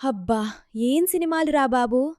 హబ్బా ఏం సినిమాలురా బాబూ?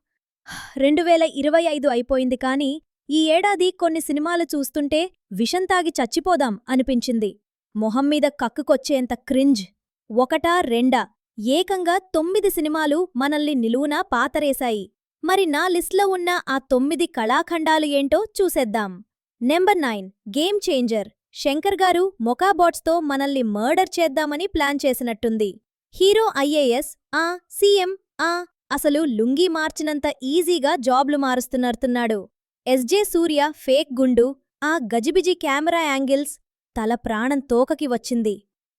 రెండు వేల ఇరవై ఐదు అయిపోయింది కాని ఈ ఏడాది కొన్ని సినిమాలు చూస్తుంటే విషం తాగి చచ్చిపోదాం అనిపించింది. మొహం మీద కక్కుకొచ్చేంత క్రింజ్. ఒకటా రెండా? ఏకంగా తొమ్మిది సినిమాలు మనల్ని నిలువునా పాతరేశాయి. మరి నా లిస్ట్లో ఉన్న ఆ తొమ్మిది కళాఖండాలు ఏంటో చూసేద్దాం. Number nine game changer. Shankar garu మొకాబాట్స్తో మనల్ని మర్డర్ చేద్దామని ప్లాన్ చేసినట్టుంది. హీరో ఐఏఎస్ ఆ సీఎం ఆ అసలు లుంగీ మార్చినంత ఈజీగా జాబ్లు మారుస్తున్నర్తున్నాడు ఎస్జే సూర్య ఫేక్ గుండు ఆ గజిబిజి కెమెరా యాంగిల్స్ తల ప్రాణం తోకకి వచ్చింది.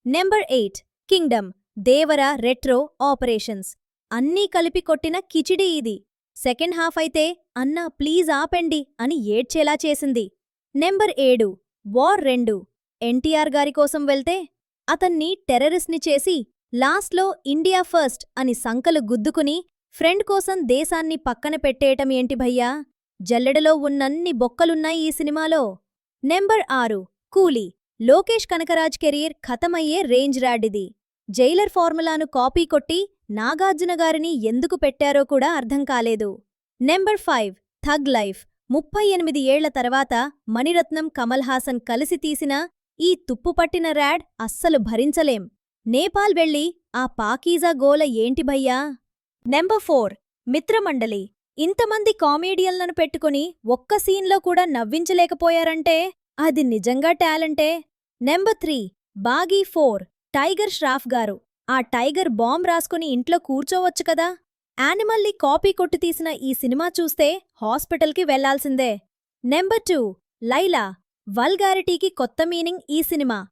Number eight kingdom Devara retro operations. అన్నీ కలిపి కొట్టిన కిచిడి ఇది. సెకండ్ హాఫ్ అయితే అన్నా ప్లీజ్ ఆపెండి అని ఏడ్చేలా చేసింది. నెంబర్ ఏడు వార్ రెండు. ఎన్టీఆర్ గారి కోసం వెళ్తే అతన్ని టెర్రరిస్ట్ని చేసి లాస్ట్లో ఇండియా ఫస్ట్ అని సంకలు గుద్దుకుని ఫ్రెండ్ కోసం దేశాన్ని పక్కన పెట్టేయటం ఏంటి భయ్యా? జల్లెడలో ఉన్నన్ని బొక్కలున్నాయి ఈ సినిమాలో. నెంబర్ ఆరు కూలీ. లోకేష్ కనకరాజ్ కెరీర్ ఖతమయ్యే రేంజ్ రాడిది. జైలర్ ఫార్ములాను కాపీ కొట్టి నాగార్జున గారిని ఎందుకు పెట్టారో కూడా అర్థం కాలేదు. Number five thug life. ముప్పై ఎనిమిది ఏళ్ళ తర్వాత మణిరత్నం కమల్ హాసన్ కలిసి తీసిన ఈ తుప్పుపట్టిన ర్యాడ్ అస్సలు భరించలేం. నేపాల్ వెళ్ళి ఆ పాకీజా గోల ఏంటి భయ్యా? Number four Mitramandali. ఇంతమంది కామెడియన్లను పెట్టుకుని ఒక్క సీన్లో కూడా నవ్వించలేకపోయారంటే అది నిజంగా టాలెంటే? Number three Baaghi four Tiger Shroff garu. ఆ టైగర్ బాంబ్ రాసుకుని ఇంట్లో కూర్చోవచ్చు కదా? యానిమల్లీ కాపీ కొట్టు తీసిన ఈ సినిమా చూస్తే హాస్పిటల్కి వెళ్ళాల్సిందే. నెంబర్ టూ లైలా వల్గారిటీకి కొత్త మీనింగ్ ఈ సినిమా.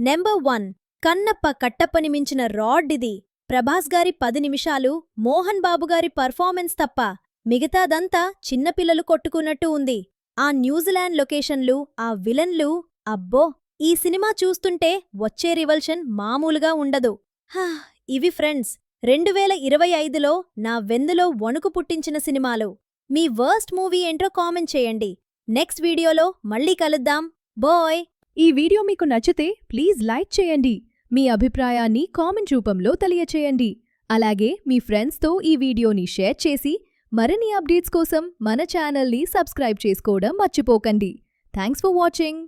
నెంబర్ వన్ కన్నప్ప కట్టప్పని మించిన రాడ్ ఇది ప్రభాస్ గారి పది నిమిషాలు మోహన్ బాబుగారి పర్ఫార్మెన్స్ తప్ప మిగతాదంతా చిన్నపిల్లలు కొట్టుకున్నట్టు ఉంది. ఆ న్యూజిలాండ్ లొకేషన్లు ఆ విలన్లు అబ్బో! ఈ సినిమా చూస్తుంటే వచ్చే రివల్షన్ మామూలుగా ఉండదు. హా ఇవి ఫ్రెండ్స్! రెండు వేల ఇరవై ఐదులో నా వెందులో వణుకు పుట్టించిన సినిమాలు. మీ వర్స్ట్ మూవీ ఏంటో కామెంట్ చేయండి. నెక్స్ట్ వీడియోలో మళ్ళీ కలుద్దాం. బాయ్! ఈ వీడియో మీకు నచ్చితే ప్లీజ్ లైక్ చేయండి. మీ అభిప్రాయాన్ని కామెంట్ రూపంలో తెలియచేయండి. అలాగే మీ ఫ్రెండ్స్తో ఈ వీడియోని షేర్ చేసి మరిన్ని అప్డేట్స్ కోసం మన ఛానల్ని సబ్స్క్రైబ్ చేసుకోవడం మర్చిపోకండి. Thanks for watching.